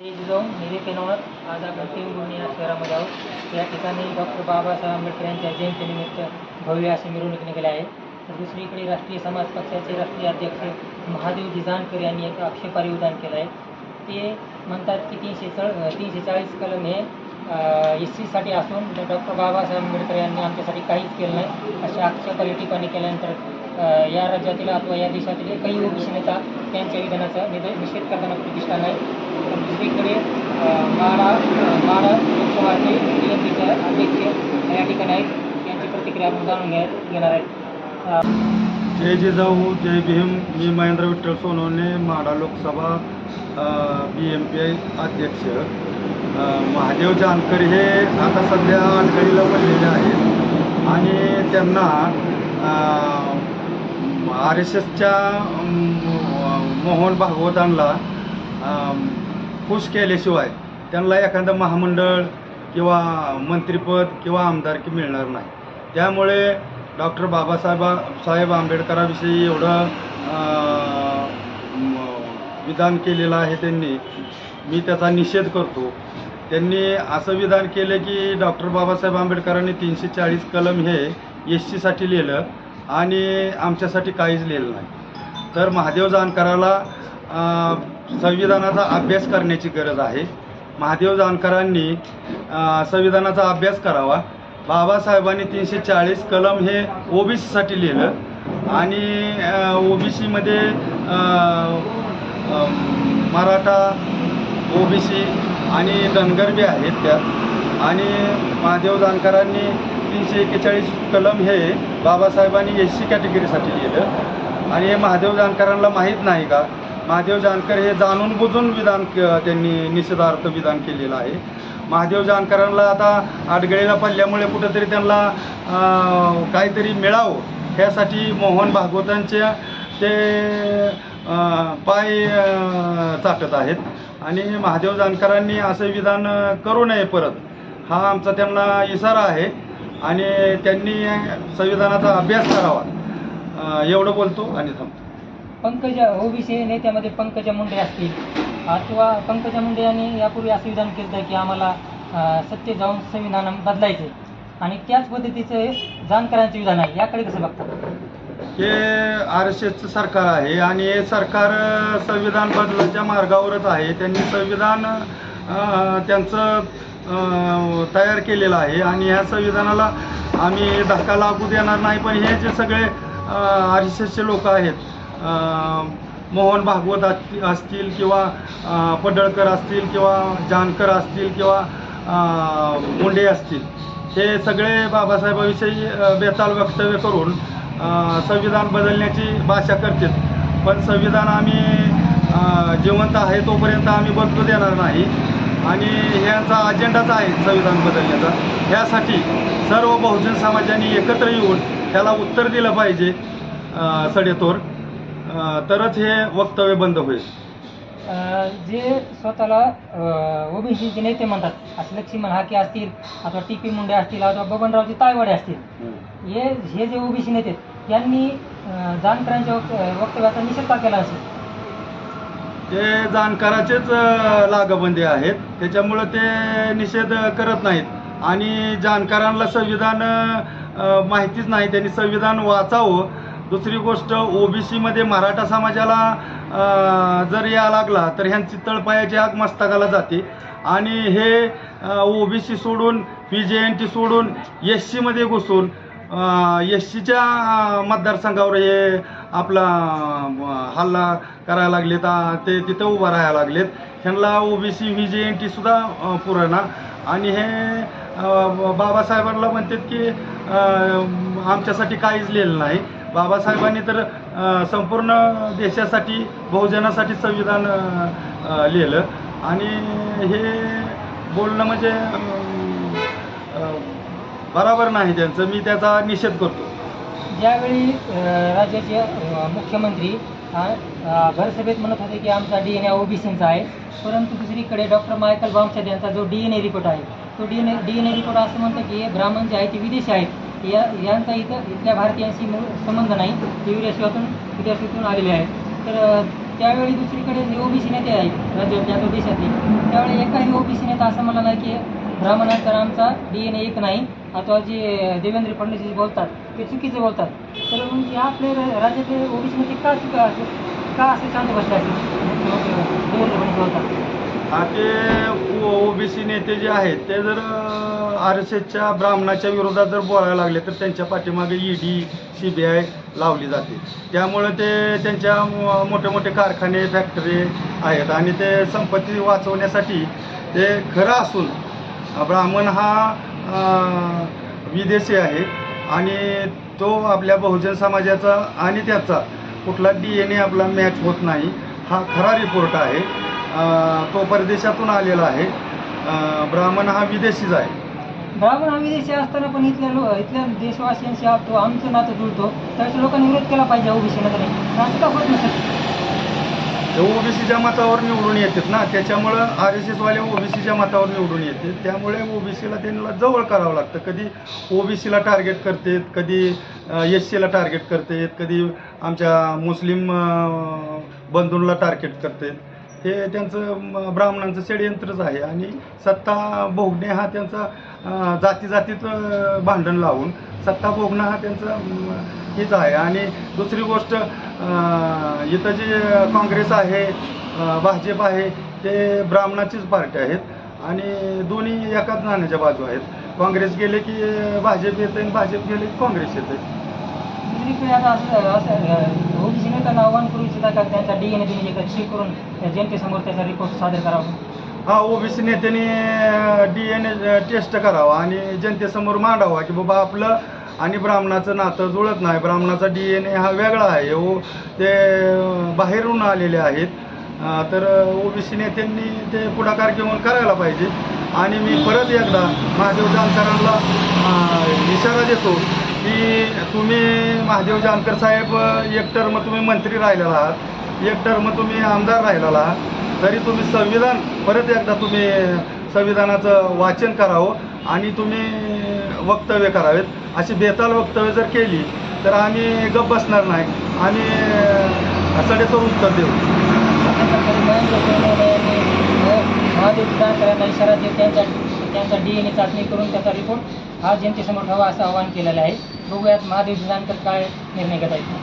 जाऊन निवेदनावर आज आपण टेंभुर्णी या शहरामध्ये आहोत. या ठिकाणी डॉक्टर बाबासाहेब आंबेडकर यांच्या जयंतीनिमित्त भव्य अशी मिरवणूक निघाली आहे. तर दुसरीकडे राष्ट्रीय समाज पक्षाचे राष्ट्रीय अध्यक्ष महादेव जिजाणकर यांनी एक आक्षेपारी उदान केलं आहे. ते म्हणतात की तीनशे चळ तीनशे चाळीस कलम हे एस सीसाठी असून डॉक्टर बाबासाहेब आंबेडकर यांनी आमच्यासाठी काहीच केलं नाही. अशा आक्षेपारी टिप्पणी केल्यानंतर या राज्यातील अथवा या देशातील काही ओबीसी नेता त्यांच्या विधानाचा निध- निषेध करताना प्रतिष्ठान आहे दुसरीकडे अ, माडा माडा लोकसभाचे विनंतीचे अध्यक्ष या ठिकाणी आहेत. त्यांची प्रतिक्रिया आपण जाणून घ्या घेणार आहेत. अ, जय जिजाऊ जय भीम. मी Mahendra Vitthal Sonawane Mada Lok Sabha B M P अध्यक्ष. महादेव जानकर हे आता सध्या अडचणीला पडलेले आहेत. आणि त्यांना आर एस एसच्या मोहन भागवतांना खुश केल्याशिवाय त्यांना एखादं महामंडळ किंवा मंत्रिपद किंवा आमदारकी मिळणार नाही. त्यामुळे डॉक्टर बाबासाहेब साहेब आंबेडकराविषयी एवढं विधान केलेलं आहे त्यांनी. मी त्याचा निषेध करतो. त्यांनी असं विधान केलं की डॉक्टर बाबासाहेब आंबेडकरांनी तीनशे चाळीस कलम हे एस सीसाठी लिहिलं आणि आमच्यासाठी काहीच लिहिलं नाही. तर महादेव जानकराला संविधानाचा अभ्यास करण्याची गरज आहे. महादेव जानकरांनी संविधानाचा अभ्यास करावा. बाबासाहेबांनी तीनशे चाळीस कलम हे ओबीसीसाठी लिहिलं. आणि ओबीसीमध्ये मराठा ओबीसी आणि धनगर बी आहेत त्यात. आणि महादेव जानकरांनी तीनशे एक्केचाळीस कलम हे बाबासाहेबांनी एस सी कॅटेगरीसाठी लिहिलं. आणि हे महादेव जानकरांना माहीत नाही का? महादेव जानकर हे जाणून बुजून विधान क- त्यांनी निषेधार्थ विधान केलेलं आहे. महादेव जानकरांना आता आडगळीला पडल्यामुळे कुठंतरी त्यांना काहीतरी मिळावं ह्यासाठी मोहन भागवतांच्या ते पाय चाटत आहेत. आणि महादेव जानकरांनी असं विधान करू नये परत हा आमचा त्यांना इशारा आहे. आणि त्यांनी संविधानाचा अभ्यास करावा. एवढं बोलतो आणि थांबतो. पंकजा ओबीसी नेत्यामध्ये पंकजा मुंडे असतील. अथवा पंकजा मुंडे यांनी यापूर्वी असं विधान केलं आहे की आम्हाला सत्य जाऊन संविधान बदलायचं आणि त्याच पद्धतीचं जाणकारांचे विधान आहे. याकडे कसं बघतात हे आर एस एसचं सरकार आहे आणि हे सरकार संविधान बदलाच्या मार्गावरच आहे. त्यांनी संविधान त्यांचं तयार केलेलं आहे. आणि ह्या संविधानाला आम्ही धक्का लागू देणार नाही पण हे जे सगळे आर एस एसचे लोक आहेत मोहन भागवत असतील किंवा पडळकर असतील किंवा जानकर असतील किंवा मुंडे असतील. हे सगळे बाबासाहेबाविषयी बेताल वक्तव्य करून संविधान बदलण्याची भाषा करतात पण संविधान आम्ही जिवंत आहे तोपर्यंत आम्ही बदलू देणार नाही. आणि ह्यांचा अजेंडाच आहे संविधान बदलण्याचा. ह्यासाठी सर्व बहुजन समाजाने एकत्र येऊन त्याला उत्तर दिलं पाहिजे सडेतोर. तरच हे वक्तव्य बंद होईल. अ, जे स्वतःला ओबीसीचे नेते म्हणतात असे लक्ष्मण हाके असतील अथवा टी पी मुंडे असतील अथवा बबनरावचे तायवाडे असतील हे हे जे ओबीसी नेते आहेत, यांनी अ, जानकरांच्या वक्त- वक्तव्याचा निषेध का केला असेल? ते जाणकाराचेच अ, लागबंदी आहेत. त्याच्यामुळं ते निषेध करत नाहीत. आणि जाणकारांना संविधान अ, माहितीच नाही. त्यांनी संविधान वाचावं. दुसरी गोष्ट ओबीसीमध्ये मराठा समाजाला जर या लागला तर ह्यांची तळपायाची आग मस्तकाला जाते. आणि हे ओबीसी सोडून पी जे एन टी सोडून एस सीमध्ये घुसून एस सीच्या मतदारसंघावर हे आपला हल्ला करायला लागलेत आ, ते तिथं उभं राहायला लागलेत. ह्यांना OBC V J N T सुद्धा अं, आणि हे बाबासाहेबांना म्हणतात की आमच्यासाठी काहीच लिहिलं नाही. बाबासाहेबांनी तर संपूर्ण देशासाठी बहुजनासाठी संविधान लिहिलं. आणि हे बोलणं म्हणजे बराबर नाही त्यांचं. मी त्याचा निषेध करतो. ज्यावेळी राज्याचे मुख्यमंत्री भरसभेत म्हणत होते की आमचा डी एन ए ओबीसीचा आहे परंतु दुसरीकडे डॉक्टर मायकल बामशेद यांचा जो डी एन ए रिपोर्ट आहे तो D N A D N A report असं म्हणतो की हे ब्राह्मण जे आहे ते विदेशी आहेत. या यांचा इथं इथल्या भारतीयांशी मूळ संबंध नाही. ते विदेशातून विदेशातून आलेले आहेत. तर त्यावेळी दुसरीकडे जे ओबीसी नेते आहेत राज्यातले आता देशातले त्यावेळी एकाही ओबीसी नेता असं म्हणाला नाही की ब्राह्मणांचा रामचा डी एन ए एक नाही. अथवा जे देवेंद्र फडणवीस बोलतात ते चुकीचे बोलतात. तर मग या आपले राज्यातले ओबीसी नेते का चुका का असे शांत बसले असेल देवेंद्र फडणवीस बोलतात. हा ते ओबीसी नेते जे आहेत ते जर आर एस एसच्या ब्राह्मणाच्या विरोधात जर बोलायला लागले तर त्यांच्या पाठीमागे ईडी सी बी आय लावली जाते. त्यामुळे ते त्यांच्या मोठे मोठे कारखाने फॅक्टरी आहेत आणि ते संपत्ती वाचवण्यासाठी ते खरं असून ब्राह्मण हा विदेशी आहे आणि तो आपल्या बहुजन समाजाचा आणि त्याचा कुठला डी एन ए आपला मॅच होत नाही हा खरा रिपोर्ट आहे. तो परदेशातून आलेला आहे. ब्राह्मण हा विदेशीच आहे. ब्राह्मण हा विदेशी असताना पण इथल्या लो इथल्या देशवासियांशी हा- तो आमचं नातं जुळतो. त्यावेळेस लोकांनी विरोध केला पाहिजे ओबीसी नेत्याने असं का होत नसेल? ओबीसीच्या मतावर निवडून येतात ना. त्याच्यामुळं आर एस एसवाले ओबीसीच्या मतावर निवडून येते त्यामुळे ओबीसीला त्यांना जवळ करावं लागतं. कधी ओबीसीला टार्गेट करतात कधी एस सीला टार्गेट करतात कधी आमच्या मुस्लिम बंधूंना टार्गेट करतात. हे त्यांचं ब्राह्मणांचं षडयंत्रच आहे. आणि सत्ता भोगणे हा त्यांचा जाती जातीत भांडण लावून सत्ता भोगणं हा त्यांचा हेच आहे. आणि दुसरी गोष्ट इथं जे काँग्रेस आहे भाजप आहे ते ब्राह्मणाचीच पार्टी आहेत. आणि दोन्ही एकाच नाण्याच्या बाजू आहेत. काँग्रेस गेले की भाजप येते आणि भाजप गेले की काँग्रेस येते दुसरीकडे आता असं असं ओबीसी नेत्यांना आव्हान करू इच्छिता का त्यांचा डी एन ए तुम्ही एकदा चेक करून त्या जनतेसमोर त्याचा रिपोर्ट सादर करावा. हा ओबीसी नेत्यांनी डी एन ए टेस्ट करावा आणि जनतेसमोर मांडावा की बाबा आपलं आणि ब्राह्मणाचं नातं जुळत नाही. ब्राह्मणाचा डी एन ए हा वेगळा आहे. ओ ते बाहेरून आलेले आहेत. अं, तर ओबीसी नेत्यांनी ते पुढाकार घेऊन करायला पाहिजे. आणि मी परत एकदा महादेव जानकरांना अं, इशारा देतो की तुम्ही महादेव जानकर साहेब एक टर्म तुम्ही मंत्री राहिलेला आहात एक टर्म तुम्ही आमदार राहिलेला आहात तरी तुम्ही संविधान परत एकदा तुम्ही संविधानाचं वाचन करावं आणि तुम्ही वक्तव्य करावेत. अशी बेताल वक्तव्य जर केली तर आम्ही गप बसणार नाही. आम्ही सडेचं उत्तर देऊ. महादेव जानकरांना इशारा देत त्यांचा त्यांचा डी एन ए चाचणी करून त्याचा रिपोर्ट हा जनतेसमोर ठेवा असं आवाहन केलेलं आहे. बघूयात महादेव जानकर काय निर्णय घेता येतो